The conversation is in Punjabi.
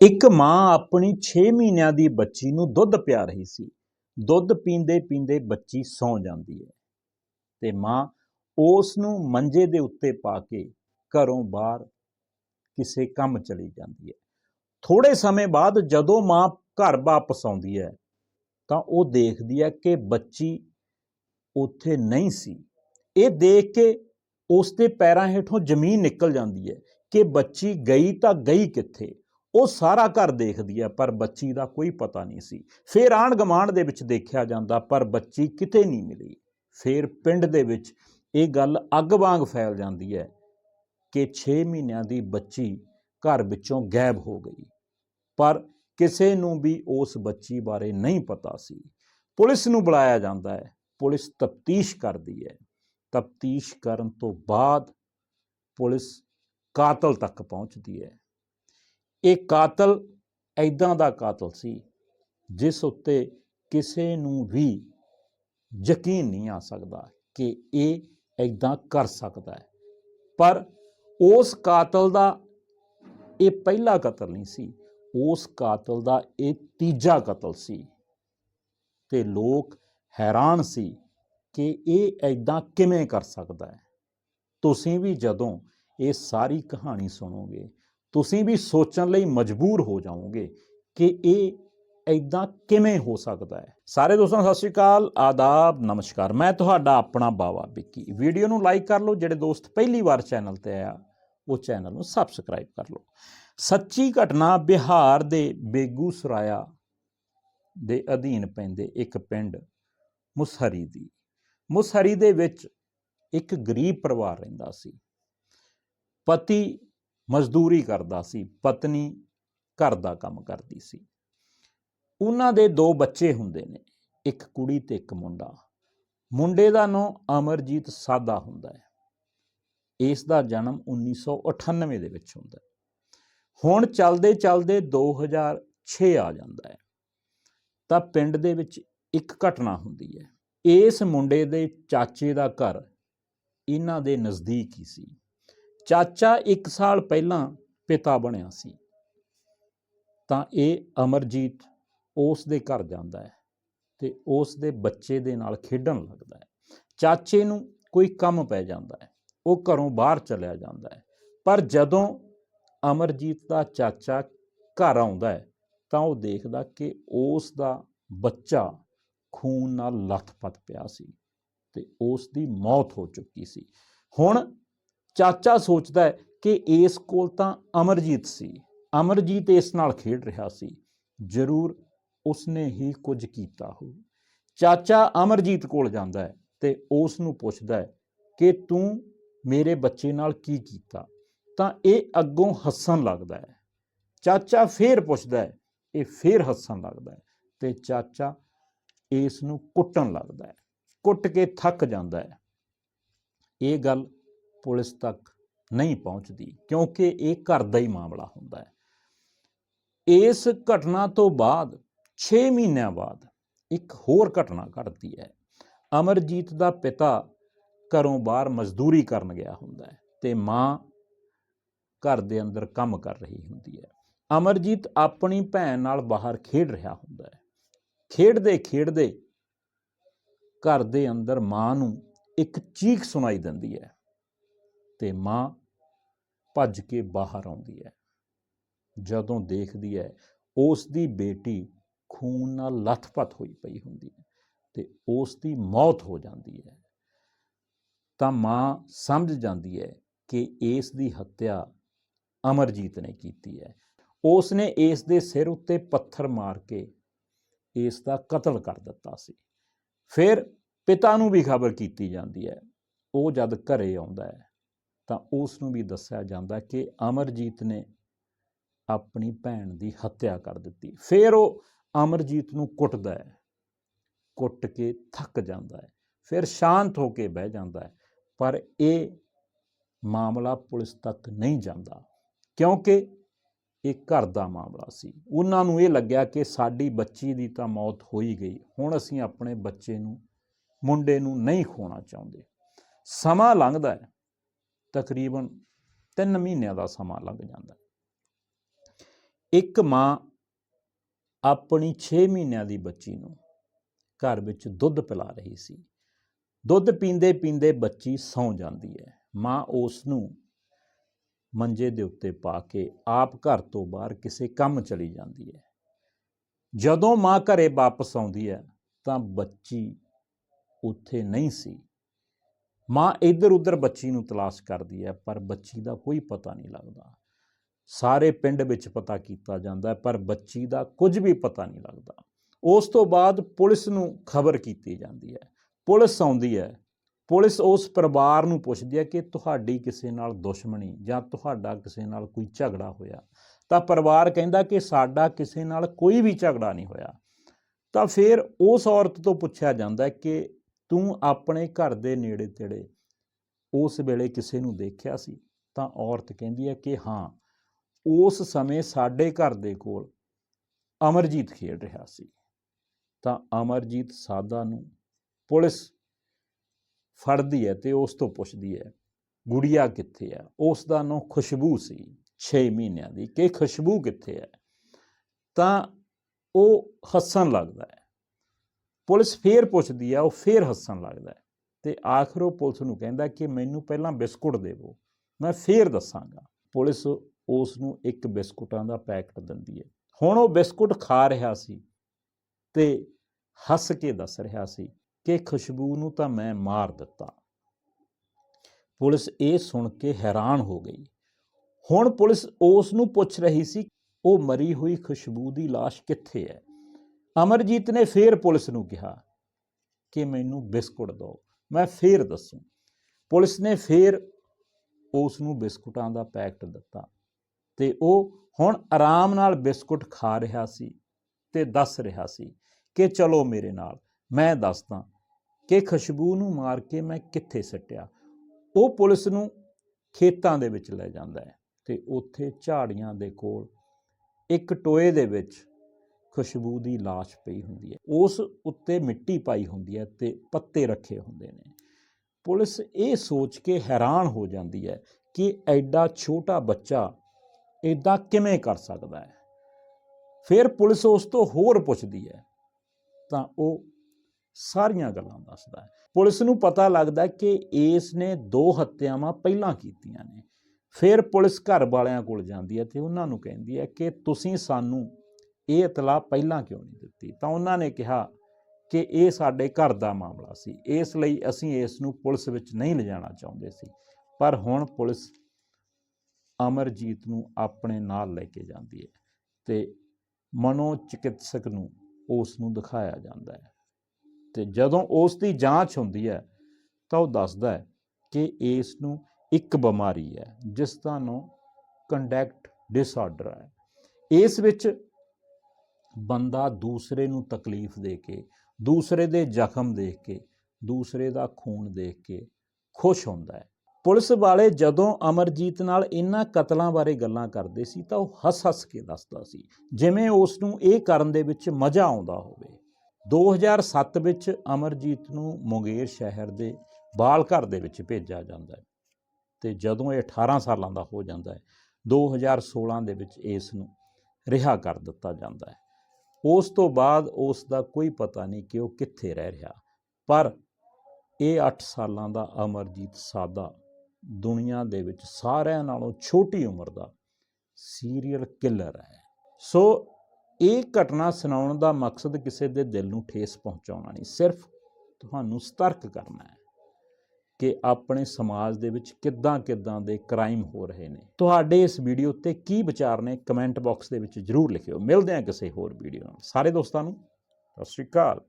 ਇੱਕ ਮਾਂ ਆਪਣੀ 6 ਮਹੀਨਿਆਂ ਦੀ ਬੱਚੀ ਨੂੰ ਦੁੱਧ ਪਿਆ ਰਹੀ ਸੀ। ਦੁੱਧ ਪੀਂਦੇ ਪੀਂਦੇ ਬੱਚੀ ਸੌਂ ਜਾਂਦੀ ਹੈ ਤੇ ਮਾਂ ਉਸ ਨੂੰ ਮੰਜੇ ਦੇ ਉੱਤੇ ਪਾ ਕੇ ਘਰੋਂ ਬਾਹਰ ਕਿਸੇ ਕੰਮ ਚਲੀ ਜਾਂਦੀ ਹੈ। ਥੋੜੇ ਸਮੇਂ ਬਾਅਦ ਜਦੋਂ ਮਾਂ ਘਰ ਵਾਪਸ ਆਉਂਦੀ ਹੈ ਤਾਂ ਉਹ ਦੇਖਦੀ ਹੈ ਕਿ ਬੱਚੀ ਉੱਥੇ ਨਹੀਂ ਸੀ। ਇਹ ਦੇਖ ਕੇ ਉਸ ਦੇ ਪੈਰਾਂ ਹੇਠੋਂ ਜ਼ਮੀਨ ਨਿਕਲ ਜਾਂਦੀ ਹੈ ਕਿ ਬੱਚੀ ਗਈ ਤਾਂ ਗਈ ਕਿੱਥੇ? ਉਹ ਸਾਰਾ ਘਰ ਦੇਖਦੀ ਹੈ, ਪਰ ਬੱਚੀ ਦਾ ਕੋਈ ਪਤਾ ਨਹੀਂ ਸੀ। ਫਿਰ ਆਂਢ ਗੁਆਂਢ ਦੇ ਵਿੱਚ ਦੇਖਿਆ ਜਾਂਦਾ, ਪਰ ਬੱਚੀ ਕਿਤੇ ਨਹੀਂ ਮਿਲੀ। ਫਿਰ ਪਿੰਡ ਦੇ ਵਿੱਚ ਇਹ ਗੱਲ ਅੱਗ ਵਾਂਗ ਫੈਲ ਜਾਂਦੀ ਹੈ ਕਿ 6 ਮਹੀਨਿਆਂ ਦੀ ਬੱਚੀ ਘਰ ਵਿੱਚੋਂ ਗਾਇਬ ਹੋ ਗਈ। ਪਰ ਕਿਸੇ ਨੂੰ ਵੀ ਉਸ ਬੱਚੀ ਬਾਰੇ ਨਹੀਂ ਪਤਾ ਸੀ। ਪੁਲਿਸ ਨੂੰ ਬੁਲਾਇਆ ਜਾਂਦਾ ਹੈ। ਪੁਲਿਸ ਤਫਤੀਸ਼ ਕਰਦੀ ਹੈ। ਤਫਤੀਸ਼ ਕਰਨ ਤੋਂ ਬਾਅਦ ਪੁਲਿਸ ਕਾਤਲ ਤੱਕ ਪਹੁੰਚਦੀ ਹੈ। ਇਹ ਕਾਤਲ ਐਦਾਂ ਦਾ ਕਾਤਲ ਸੀ, ਜਿਸ ਉੱਤੇ ਕਿਸੇ ਨੂੰ ਵੀ ਯਕੀਨ ਨਹੀਂ ਆ ਸਕਦਾ ਕਿ ਇਹ ਐਦਾਂ ਕਰ ਸਕਦਾ ਹੈ। ਪਰ ਉਸ ਕਾਤਲ ਦਾ ਇਹ ਪਹਿਲਾ ਕਤਲ ਨਹੀਂ ਸੀ, ਉਸ ਕਾਤਲ ਦਾ ਇਹ ਤੀਜਾ ਕਤਲ ਸੀ ਤੇ ਲੋਕ ਹੈਰਾਨ ਸੀ ਕਿ ਇਹ ਐਦਾਂ ਕਿਵੇਂ ਕਰ ਸਕਦਾ ਹੈ। ਤੁਸੀਂ ਵੀ ਜਦੋਂ ਇਹ ਸਾਰੀ ਕਹਾਣੀ ਸੁਣੋਗੇ ਤੁਸੀਂ ਵੀ ਸੋਚਣ ਲਈ ਮਜਬੂਰ ਹੋ ਜਾਓਗੇ ਕਿ ਇਹ ਐਦਾਂ ਕਿਵੇਂ ਹੋ ਸਕਦਾ ਹੈ। ਸਾਰੇ ਦੋਸਤਾਂ ਨੂੰ ਸਤਿ ਸ਼੍ਰੀ ਅਕਾਲ, ਆਦਾਬ, ਨਮਸਕਾਰ। ਮੈਂ ਤੁਹਾਡਾ ਆਪਣਾ ਬਾਵਾ ਵਿੱਕੀ। ਵੀਡੀਓ ਨੂੰ ਲਾਈਕ ਕਰ ਲਓ, ਜਿਹੜੇ ਦੋਸਤ ਪਹਿਲੀ ਵਾਰ ਚੈਨਲ ਤੇ ਆਇਆ, ਉਹ ਚੈਨਲ ਨੂੰ ਸਬਸਕ੍ਰਾਈਬ ਕਰ ਲਓ। ਸੱਚੀ ਘਟਨਾ ਬਿਹਾਰ ਦੇ ਬੇਗੂਸਰਾਇਆ ਦੇ ਅਧੀਨ ਪੈਂਦੇ ਇੱਕ ਪਿੰਡ ਮੁਸਹਰੀ ਦੀ। ਮੁਸਹਰੀ ਦੇ ਵਿੱਚ ਇੱਕ ਗਰੀਬ ਪਰਿਵਾਰ ਰਹਿੰਦਾ ਸੀ। ਪਤੀ ਮਜ਼ਦੂਰੀ ਕਰਦਾ ਸੀ, ਪਤਨੀ ਘਰ ਦਾ ਕੰਮ ਕਰਦੀ ਸੀ। ਉਹਨਾਂ ਦੇ ਦੋ ਬੱਚੇ ਹੁੰਦੇ ਨੇ, ਇੱਕ ਕੁੜੀ ਤੇ ਇੱਕ ਮੁੰਡਾ। ਮੁੰਡੇ ਦਾ ਨਾਂ ਅਮਰਜੀਤ ਸਾਦਾ ਹੁੰਦਾ ਹੈ। ਇਸ ਦਾ ਜਨਮ 1998 ਦੇ ਵਿੱਚ ਹੁੰਦਾ ਹੈ। ਹੁਣ ਚੱਲਦੇ ਚੱਲਦੇ 2006 ਆ ਜਾਂਦਾ ਹੈ। ਤਾਂ ਪਿੰਡ ਦੇ ਵਿੱਚ ਇੱਕ ਘਟਨਾ ਹੁੰਦੀ ਹੈ। ਇਸ ਮੁੰਡੇ ਦੇ ਚਾਚੇ ਦਾ ਘਰ ਇਹਨਾਂ ਦੇ ਨਜ਼ਦੀਕ ਹੀ ਸੀ। ਚਾਚਾ 1 ਸਾਲ ਪਹਿਲਾਂ ਪਿਤਾ ਬਣਿਆ ਸੀ। ਤਾਂ ਇਹ ਅਮਰਜੀਤ ਉਸ ਦੇ ਘਰ ਜਾਂਦਾ ਹੈ ਤੇ ਉਸ ਦੇ ਬੱਚੇ ਦੇ ਨਾਲ ਖੇਡਣ ਲੱਗਦਾ ਹੈ। ਚਾਚੇ ਨੂੰ ਕੋਈ ਕੰਮ ਪੈ ਜਾਂਦਾ ਹੈ, ਉਹ ਘਰੋਂ ਬਾਹਰ ਚਲਿਆ ਜਾਂਦਾ ਹੈ। ਪਰ ਜਦੋਂ ਅਮਰਜੀਤ ਦਾ ਚਾਚਾ ਘਰ ਆਉਂਦਾ ਹੈ, ਤਾਂ ਉਹ ਦੇਖਦਾ ਕਿ ਉਸ ਦਾ ਬੱਚਾ ਖੂਨ ਨਾਲ ਲੱਥਪੱਥ ਪਿਆ ਸੀ ਤੇ ਉਸ ਦੀ ਮੌਤ ਹੋ ਚੁੱਕੀ ਸੀ। ਹੁਣ ਚਾਚਾ ਸੋਚਦਾ ਹੈ ਕਿ ਇਸ ਕੋਲ ਤਾਂ ਅਮਰਜੀਤ ਸੀ। ਅਮਰਜੀਤ ਇਸ ਨਾਲ ਖੇਡ ਰਿਹਾ ਸੀ। ਜ਼ਰੂਰ ਉਸਨੇ ਹੀ ਕੁਝ ਕੀਤਾ ਹੋ। ਚਾਚਾ ਅਮਰਜੀਤ ਕੋਲ ਜਾਂਦਾ ਹੈ ਤੇ ਉਸ ਨੂੰ ਪੁੱਛਦਾ ਹੈ ਕਿ ਤੂੰ ਮੇਰੇ ਬੱਚੇ ਨਾਲ ਕੀ ਕੀਤਾ? ਤਾਂ ਇਹ ਅੱਗੋਂ ਹੱਸਣ ਲੱਗਦਾ ਹੈ। ਚਾਚਾ ਫੇਰ ਪੁੱਛਦਾ ਹੈ, ਇਹ ਫੇਰ ਹੱਸਣ ਲੱਗਦਾ ਹੈ ਤੇ ਚਾਚਾ ਇਸ ਨੂੰ ਕੁੱਟਣ ਲੱਗਦਾ ਹੈ। ਕੁੱਟ ਕੇ ਥੱਕ ਜਾਂਦਾ ਹੈ। ਇਹ ਗੱਲ ਪੁਲਿਸ ਤੱਕ ਨਹੀਂ ਪਹੁੰਚਦੀ, ਕਿਉਂਕਿ ਇਹ ਘਰ ਦਾ ਹੀ ਮਾਮਲਾ ਹੁੰਦਾ ਹੈ। ਇਸ ਘਟਨਾ ਤੋਂ ਬਾਅਦ 6 ਮਹੀਨਿਆਂ ਬਾਅਦ ਇੱਕ ਹੋਰ ਘਟਨਾ ਘਟਦੀ ਹੈ। ਅਮਰਜੀਤ ਦਾ ਪਿਤਾ ਘਰੋਂ ਬਾਹਰ ਮਜ਼ਦੂਰੀ ਕਰਨ ਗਿਆ ਹੁੰਦਾ ਹੈ ਤੇ ਮਾਂ ਘਰ ਦੇ ਅੰਦਰ ਕੰਮ ਕਰ ਰਹੀ ਹੁੰਦੀ ਹੈ। ਅਮਰਜੀਤ ਆਪਣੀ ਭੈਣ ਨਾਲ ਬਾਹਰ ਖੇਡ ਰਿਹਾ ਹੁੰਦਾ ਹੈ। ਖੇਡਦੇ ਖੇਡਦੇ ਘਰ ਦੇ ਅੰਦਰ ਮਾਂ ਨੂੰ ਇੱਕ ਚੀਖ ਸੁਣਾਈ ਦਿੰਦੀ ਹੈ। ਤੇ ਮਾਂ ਭੱਜ ਕੇ ਬਾਹਰ ਆਉਂਦੀ ਹੈ। ਜਦੋਂ ਦੇਖਦੀ ਹੈ ਉਸ ਦੀ ਬੇਟੀ ਖੂਨ ਨਾਲ ਲੱਥਪੱਥ ਹੋਈ ਪਈ ਹੁੰਦੀ ਹੈ ਤੇ ਉਸ ਦੀ ਮੌਤ ਹੋ ਜਾਂਦੀ ਹੈ। ਤਾਂ ਮਾਂ ਸਮਝ ਜਾਂਦੀ ਹੈ ਕਿ ਇਸ ਦੀ ਹੱਤਿਆ ਅਮਰਜੀਤ ਨੇ ਕੀਤੀ ਹੈ। ਉਸ ਨੇ ਇਸ ਦੇ ਸਿਰ ਉੱਤੇ ਪੱਥਰ ਮਾਰ ਕੇ ਇਸ ਦਾ ਕਤਲ ਕਰ ਦਿੱਤਾ ਸੀ। ਫਿਰ ਪਿਤਾ ਨੂੰ ਵੀ ਖਬਰ ਕੀਤੀ ਜਾਂਦੀ ਹੈ, ਉਹ ਜਦ ਘਰੇ ਆਉਂਦਾ ਹੈ ਤਾਂ ਉਸ ਨੂੰ ਵੀ ਦੱਸਿਆ ਜਾਂਦਾ ਕਿ ਅਮਰਜੀਤ ਨੇ ਆਪਣੀ ਭੈਣ ਦੀ ਹੱਤਿਆ ਕਰ ਦਿੱਤੀ। ਫਿਰ ਉਹ ਅਮਰਜੀਤ ਨੂੰ ਕੁੱਟਦਾ ਹੈ। ਕੁੱਟ ਕੇ ਥੱਕ ਜਾਂਦਾ ਹੈ। ਫਿਰ ਸ਼ਾਂਤ ਹੋ ਕੇ ਬਹਿ ਜਾਂਦਾ ਹੈ। ਪਰ ਇਹ ਮਾਮਲਾ ਪੁਲਿਸ ਤੱਕ ਨਹੀਂ ਜਾਂਦਾ, ਕਿਉਂਕਿ ਇਹ ਘਰ ਦਾ ਮਾਮਲਾ ਸੀ। ਉਹਨਾਂ ਨੂੰ ਇਹ ਲੱਗਿਆ ਕਿ ਸਾਡੀ ਬੱਚੀ ਦੀ ਤਾਂ ਮੌਤ ਹੋ ਹੀ ਗਈ। ਹੁਣ ਅਸੀਂ ਆਪਣੇ ਬੱਚੇ ਨੂੰ, ਮੁੰਡੇ ਨੂੰ ਨਹੀਂ ਖੋਣਾ ਚਾਹੁੰਦੇ। ਸਮਾਂ ਲੰਘਦਾ ਹੈ। ਤਕਰੀਬਨ 3 ਮਹੀਨਿਆਂ ਦਾ ਸਮਾਂ ਲੱਗ ਜਾਂਦਾ ਇੱਕ ਮਾਂ ਆਪਣੀ 6 ਮਹੀਨਿਆਂ ਦੀ ਬੱਚੀ ਨੂੰ ਘਰ ਵਿੱਚ ਦੁੱਧ ਪਿਲਾ ਰਹੀ ਸੀ। ਦੁੱਧ ਪੀਂਦੇ ਪੀਂਦੇ ਬੱਚੀ ਸੌਂ ਜਾਂਦੀ ਹੈ। ਮਾਂ ਉਸ ਨੂੰ ਮੰਜੇ ਦੇ ਉੱਤੇ ਪਾ ਕੇ ਆਪ ਘਰ ਤੋਂ ਬਾਹਰ ਕਿਸੇ ਕੰਮ ਚਲੀ ਜਾਂਦੀ ਹੈ। ਜਦੋਂ ਮਾਂ ਘਰੇ ਵਾਪਸ ਆਉਂਦੀ ਹੈ ਤਾਂ ਬੱਚੀ ਉੱਥੇ ਨਹੀਂ ਸੀ। ਮਾਂ ਇੱਧਰ ਉੱਧਰ ਬੱਚੀ ਨੂੰ ਤਲਾਸ਼ ਕਰਦੀ ਹੈ, ਪਰ ਬੱਚੀ ਦਾ ਕੋਈ ਪਤਾ ਨਹੀਂ ਲੱਗਦਾ। ਸਾਰੇ ਪਿੰਡ ਵਿੱਚ ਪਤਾ ਕੀਤਾ ਜਾਂਦਾ ਪਰ ਬੱਚੀ ਦਾ ਕੁਝ ਵੀ ਪਤਾ ਨਹੀਂ ਲੱਗਦਾ। ਉਸ ਤੋਂ ਬਾਅਦ ਪੁਲਿਸ ਨੂੰ ਖਬਰ ਕੀਤੀ ਜਾਂਦੀ ਹੈ। ਪੁਲਿਸ ਆਉਂਦੀ ਹੈ। ਪੁਲਿਸ ਉਸ ਪਰਿਵਾਰ ਨੂੰ ਪੁੱਛਦੀ ਹੈ ਕਿ ਤੁਹਾਡੀ ਕਿਸੇ ਨਾਲ ਦੁਸ਼ਮਣੀ ਜਾਂ ਤੁਹਾਡਾ ਕਿਸੇ ਨਾਲ ਕੋਈ ਝਗੜਾ ਹੋਇਆ? ਤਾਂ ਪਰਿਵਾਰ ਕਹਿੰਦਾ ਕਿ ਸਾਡਾ ਕਿਸੇ ਨਾਲ ਕੋਈ ਵੀ ਝਗੜਾ ਨਹੀਂ ਹੋਇਆ। ਤਾਂ ਫਿਰ ਉਸ ਔਰਤ ਤੋਂ ਪੁੱਛਿਆ ਜਾਂਦਾ ਕਿ ਤੂੰ ਆਪਣੇ ਘਰ ਦੇ ਨੇੜੇ ਤੇੜੇ ਉਸ ਵੇਲੇ ਕਿਸੇ ਨੂੰ ਦੇਖਿਆ ਸੀ? ਤਾਂ ਔਰਤ ਕਹਿੰਦੀ ਹੈ ਕਿ ਹਾਂ, ਉਸ ਸਮੇਂ ਸਾਡੇ ਘਰ ਦੇ ਕੋਲ ਅਮਰਜੀਤ ਖੇਡ ਰਿਹਾ ਸੀ। ਤਾਂ ਅਮਰਜੀਤ ਸਾਦਾ ਨੂੰ ਪੁਲਿਸ ਫੜਦੀ ਹੈ ਤੇ ਉਸ ਤੋਂ ਪੁੱਛਦੀ ਹੈ, ਗੁੜੀਆ ਕਿੱਥੇ ਹੈ? ਉਸ ਦਾ ਨਾਂ ਖੁਸ਼ਬੂ ਸੀ 6 ਮਹੀਨਿਆਂ ਦੀ। ਕਿ ਖੁਸ਼ਬੂ ਕਿੱਥੇ ਹੈ? ਤਾਂ ਉਹ ਹੱਸਣ ਲੱਗਦਾ ਹੈ। ਪੁਲਿਸ ਫੇਰ ਪੁੱਛਦੀ ਹੈ ਉਹ ਫੇਰ ਹੱਸਣ ਲੱਗਦਾ ਹੈ। ਤੇ ਆਖਰ ਉਹ ਪੁਲਿਸ ਨੂੰ ਕਹਿੰਦਾ ਕਿ ਮੈਨੂੰ ਪਹਿਲਾਂ ਬਿਸਕੁਟ ਦੇਵੋ, ਮੈਂ ਫੇਰ ਦੱਸਾਂਗਾ। ਪੁਲਿਸ ਉਸ ਨੂੰ ਇੱਕ ਬਿਸਕੁਟਾਂ ਦਾ ਪੈਕਟ ਦਿੰਦੀ ਹੈ। ਹੁਣ ਉਹ ਬਿਸਕੁਟ ਖਾ ਰਿਹਾ ਸੀ ਤੇ ਹੱਸ ਕੇ ਦੱਸ ਰਿਹਾ ਸੀ ਕਿ ਖੁਸ਼ਬੂ ਨੂੰ ਤਾਂ ਮੈਂ ਮਾਰ ਦਿੱਤਾ। ਪੁਲਿਸ ਇਹ ਸੁਣ ਕੇ ਹੈਰਾਨ ਹੋ ਗਈ। ਹੁਣ ਪੁਲਿਸ ਉਸ ਨੂੰ ਪੁੱਛ ਰਹੀ ਸੀ, ਉਹ ਮਰੀ ਹੋਈ ਖੁਸ਼ਬੂ ਦੀ ਲਾਸ਼ ਕਿੱਥੇ ਹੈ? ਅਮਰਜੀਤ ਨੇ ਫੇਰ ਪੁਲਿਸ ਨੂੰ ਕਿਹਾ ਕਿ ਮੈਨੂੰ ਬਿਸਕੁਟ ਦਿਓ ਮੈਂ ਫੇਰ ਦੱਸੂ। ਪੁਲਿਸ ਨੇ ਫੇਰ ਉਸ ਨੂੰ ਬਿਸਕੁਟਾਂ ਦਾ ਪੈਕਟ ਦਿੱਤਾ ਤੇ ਉਹ ਹੁਣ ਆਰਾਮ ਨਾਲ ਬਿਸਕੁਟ ਖਾ ਰਿਹਾ ਸੀ ਤੇ ਦੱਸ ਰਿਹਾ ਸੀ ਕਿ ਚਲੋ ਮੇਰੇ ਨਾਲ, ਮੈਂ ਦੱਸਦਾ ਕਿ ਖੁਸ਼ਬੂ ਨੂੰ ਮਾਰ ਕੇ ਮੈਂ ਕਿੱਥੇ ਸੱਟਿਆ। ਉਹ ਪੁਲਿਸ ਨੂੰ ਖੇਤਾਂ ਦੇ ਵਿੱਚ ਲੈ ਜਾਂਦਾ ਹੈ ਤੇ ਉੱਥੇ ਝਾੜੀਆਂ ਦੇ ਕੋਲ ਇੱਕ ਟੋਏ ਦੇ ਵਿੱਚ ਖੁਸ਼ਬੂ ਦੀ ਲਾਸ਼ ਪਈ ਹੁੰਦੀ ਹੈ। ਉਸ ਉੱਤੇ ਮਿੱਟੀ ਪਾਈ ਹੁੰਦੀ ਹੈ ਤੇ ਪੱਤੇ ਰੱਖੇ ਹੁੰਦੇ ਨੇ। ਪੁਲਿਸ ਇਹ ਸੋਚ ਕੇ ਹੈਰਾਨ ਹੋ ਜਾਂਦੀ ਹੈ ਕਿ ਐਡਾ ਛੋਟਾ ਬੱਚਾ ਇਦਾਂ ਕਿਵੇਂ ਕਰ ਸਕਦਾ ਹੈ। ਫਿਰ ਪੁਲਿਸ ਉਸ ਤੋਂ ਹੋਰ ਪੁੱਛਦੀ ਹੈ, ਤਾਂ ਉਹ ਸਾਰੀਆਂ ਗੱਲਾਂ ਦੱਸਦਾ ਹੈ। ਪੁਲਿਸ ਨੂੰ ਪਤਾ ਲੱਗਦਾ ਕਿ ਇਸ ਨੇ ਦੋ ਹੱਤਿਆਵਾਂ ਪਹਿਲਾਂ ਕੀਤੀਆਂ ਨੇ। ਫਿਰ ਪੁਲਿਸ ਘਰ ਵਾਲਿਆਂ ਕੋਲ ਜਾਂਦੀ ਹੈ ਤੇ ਉਹਨਾਂ ਨੂੰ ਕਹਿੰਦੀ ਹੈ ਕਿ ਤੁਸੀਂ ਸਾਨੂੰ ਇਹ ਇਤਲਾਹ ਪਹਿਲਾਂ ਕਿਉਂ ਨਹੀਂ ਦਿੱਤੀ? ਤਾਂ ਉਹਨਾਂ ਨੇ ਕਿਹਾ ਕਿ ਇਹ ਸਾਡੇ ਘਰ ਦਾ ਮਾਮਲਾ ਸੀ। ਇਸ ਲਈ ਅਸੀਂ ਇਸ ਨੂੰ ਪੁਲਿਸ ਵਿੱਚ ਨਹੀਂ ਲਿਜਾਣਾ ਚਾਹੁੰਦੇ ਸੀ। ਪਰ ਹੁਣ ਪੁਲਿਸ ਅਮਰਜੀਤ ਨੂੰ ਆਪਣੇ ਨਾਲ ਲੈ ਕੇ ਜਾਂਦੀ ਹੈ ਤੇ ਮਨੋ ਚਿਕਿਤਸਕ ਨੂੰ ਉਸ ਨੂੰ ਦਿਖਾਇਆ ਜਾਂਦਾ ਹੈ। ਤੇ ਜਦੋਂ ਉਸ ਦੀ ਜਾਂਚ ਹੁੰਦੀ ਹੈ, ਤਾਂ ਉਹ ਦੱਸਦਾ ਹੈ ਕਿ ਇਸ ਨੂੰ ਇੱਕ ਬਿਮਾਰੀ ਹੈ, ਜਿਸ ਦਾ ਨਾਮ ਕੰਡੈਕਟ ਡਿਸਆਰਡਰ ਹੈ। ਇਸ ਵਿੱਚ ਬੰਦਾ ਦੂਸਰੇ ਨੂੰ ਤਕਲੀਫ ਦੇ ਕੇ, ਦੂਸਰੇ ਦੇ ਜ਼ਖਮ ਦੇਖ ਕੇ, ਦੂਸਰੇ ਦਾ ਖੂਨ ਦੇਖ ਕੇ ਖੁਸ਼ ਹੁੰਦਾ ਹੈ। ਪੁਲਿਸ ਵਾਲੇ ਜਦੋਂ ਅਮਰਜੀਤ ਨਾਲ ਇਹਨਾਂ ਕਤਲਾਂ ਬਾਰੇ ਗੱਲਾਂ ਕਰਦੇ ਸੀ ਤਾਂ ਉਹ ਹੱਸ-ਹੱਸ ਕੇ ਦੱਸਦਾ ਸੀ, ਜਿਵੇਂ ਉਸ ਨੂੰ ਇਹ ਕਰਨ ਦੇ ਵਿੱਚ ਮਜ਼ਾ ਆਉਂਦਾ ਹੋਵੇ। 2007 ਵਿੱਚ ਅਮਰਜੀਤ ਨੂੰ ਮੁੰਗੇਰ ਸ਼ਹਿਰ ਦੇ ਬਾਲ ਘਰ ਦੇ ਵਿੱਚ ਭੇਜਿਆ ਜਾਂਦਾ ਹੈ ਤੇ ਜਦੋਂ ਇਹ 18 ਸਾਲਾਂ ਦਾ ਹੋ ਜਾਂਦਾ ਹੈ 2016 ਦੇ ਵਿੱਚ ਇਸ ਨੂੰ ਰਿਹਾ ਕਰ ਦਿੱਤਾ ਜਾਂਦਾ ਹੈ। ਉਸ ਤੋਂ ਬਾਅਦ ਉਸ ਦਾ ਕੋਈ ਪਤਾ ਨਹੀਂ ਕਿ ਉਹ ਕਿੱਥੇ ਰਹਿ ਰਿਹਾ। ਪਰ ਇਹ 8 ਸਾਲਾਂ ਦਾ ਅਮਰਜੀਤ ਸਾਦਾ ਦੁਨੀਆ ਦੇ ਵਿੱਚ ਸਾਰਿਆਂ ਨਾਲੋਂ ਛੋਟੀ ਉਮਰ ਦਾ ਸੀਰੀਅਲ ਕਿਲਰ ਹੈ। ਸੋ ਇਹ ਘਟਨਾ ਸੁਣਾਉਣ ਦਾ ਮਕਸਦ ਕਿਸੇ ਦੇ ਦਿਲ ਨੂੰ ਠੇਸ ਪਹੁੰਚਾਉਣਾ ਨਹੀਂ, ਸਿਰਫ ਤੁਹਾਨੂੰ ਸਤਰਕ ਕਰਨਾ ਹੈ। ਕਿ ਆਪਣੇ ਸਮਾਜ ਦੇ ਵਿੱਚ ਕਿੱਦਾਂ ਕਿੱਦਾਂ ਦੇ ਕ੍ਰਾਈਮ ਹੋ ਰਹੇ ਨੇ। ਤੁਹਾਡੇ ਇਸ ਵੀਡੀਓ ਉੱਤੇ ਕੀ ਵਿਚਾਰ ਨੇ ਕਮੈਂਟ ਬਾਕਸ ਦੇ ਵਿੱਚ ਜਰੂਰ ਲਿਖਿਓ। ਮਿਲਦੇ ਹਾਂ ਕਿਸੇ ਹੋਰ ਵੀਡੀਓ ਨਾਲ। ਸਾਰੇ ਦੋਸਤਾਂ ਨੂੰ ਸਤਿ ਸ਼੍ਰੀ ਅਕਾਲ।